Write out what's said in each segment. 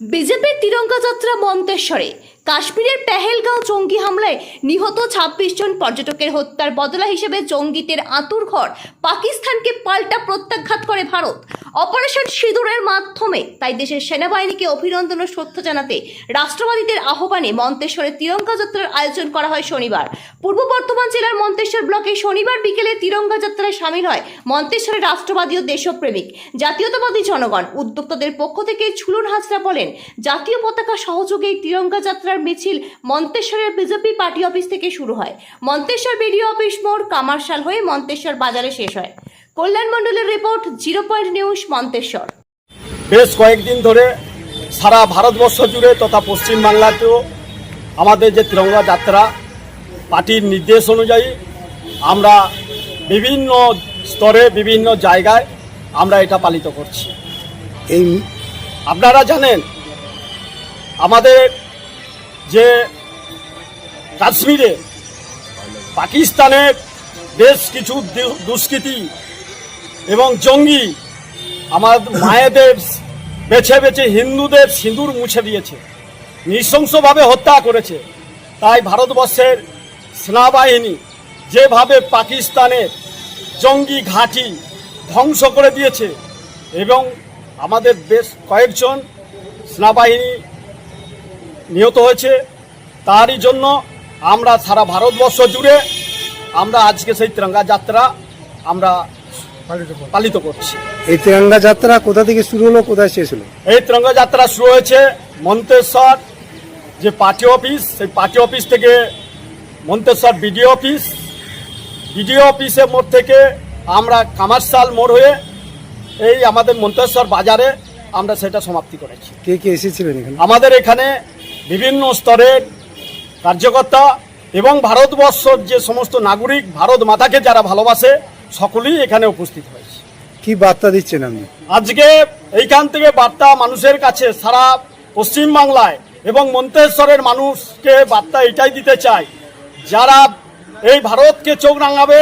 বিজেপির তিরঙ্গা যাত্রা মন্তেশ্বরে। কাশ্মীরের পেহেলগাঁও জঙ্গি হামলায় নিহত ছাব্বিশ জন পর্যটকের হত্যার বদলা হিসেবে জঙ্গিদের আতুর ঘর পাকিস্তানকে পাল্টা প্রত্যাঘাত করে ভারত। অপারেশন সিঁদুরের মাধ্যমে তাই দেশের সেনাবাহিনীকে অভিনন্দন ও শ্রদ্ধা জানাতে রাষ্ট্রবাদীদের আহ্বানে মন্তেশ্বরে তিরঙ্গা যাত্রার আয়োজন করা হয় শনিবার। পূর্ব বর্ধমান জেলার মন্তেশ্বর ব্লকে শনিবার বিকেলে তিরঙ্গা যাত্রায় সামিল হয় মন্তেশ্বরের রাষ্ট্রবাদী ও দেশপ্রেমিক। জাতীয়তাবাদী জনগণ উদ্যোক্তাদের পক্ষ থেকে ঝুলুন হাজরা বলেন, জাতীয় পতাকা সহযোগে তিরঙ্গা যাত্রার মিছিল মন্তেশ্বরের বিজেপি পার্টি অফিস থেকে শুরু হয়। মন্তেশ্বর বিডিও অফিস মোড় কামারশাল হয়ে মন্তেশ্বর বাজারে শেষ হয়। কল্যাণ মণ্ডলের report zero point news Manteswar. বেশ কয়েকদিন ধরে সারা ভারতবর্ষ জুড়ে তথা পশ্চিমবাংলাতেও আমাদের যে তিরঙ্গা যাত্রা পার্টির নির্দেশ অনুযায়ী আমরা বিভিন্ন স্তরে বিভিন্ন জায়গায় আমরা এটা পালিত করছি। এই আপনারা জানেন আমাদের যে কাশ্মীরে পাকিস্তানের বেশ কিছু দুষ্কৃতী এবং জঙ্গি আমার মায়েদের বেছে বেছে হিন্দুদের সিঁদুর মুছে দিয়েছে, নৃশংসভাবে হত্যা করেছে। তাই ভারতবর্ষের সেনাবাহিনী যেভাবে পাকিস্তানের জঙ্গি ঘাঁটি ধ্বংস করে দিয়েছে এবং আমাদের বেশ কয়েকজন সেনাবাহিনী নিহত হয়েছে, তারই জন্য আমরা সারা ভারতবর্ষ জুড়ে আমরা আজকে সেই তিরঙ্গা যাত্রা আমরা পালিত করছি। এই তিরঙ্গা যাত্রা কোথা থেকে শুরু হলো কোথায় শেষ হলো? এই তিরঙ্গা যাত্রা শুরু হয়েছে মন্তেশ্বর যে পার্টি অফিস সেই পার্টি অফিস থেকে মন্তেশ্বর বিডিও অফিস। বিডিও অফিসের মোড় থেকে আমরা কামারশাল মোড় হয়ে এই আমাদের মন্তেশ্বর বাজারে আমরা সেটা সমাপ্তি করেছি। কে কে এসেছিলেন এখানে? আমাদের এখানে বিভিন্ন স্তরের কার্যকর্তা এবং ভারতবর্ষর যে সমস্ত নাগরিক ভারত মাতাকে যারা ভালোবাসে সকলেই এখানে উপস্থিত হয়েছে। কি বার্তা দিচ্ছেন আপনি? আজকে এইখান থেকে বার্তা মানুষের কাছে সারা পশ্চিমবাংলায় এবং মন্তেশ্বরের মানুষকে বার্তা এটাই দিতে চাই যারা এই ভারতকে চোখ রাঙাবে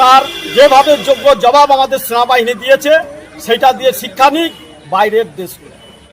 তার যেভাবে যোগ্য জবাব আমাদের সেনাবাহিনী দিয়েছে সেটা দিয়ে শিক্ষা নিক বাইরের দেশগুলো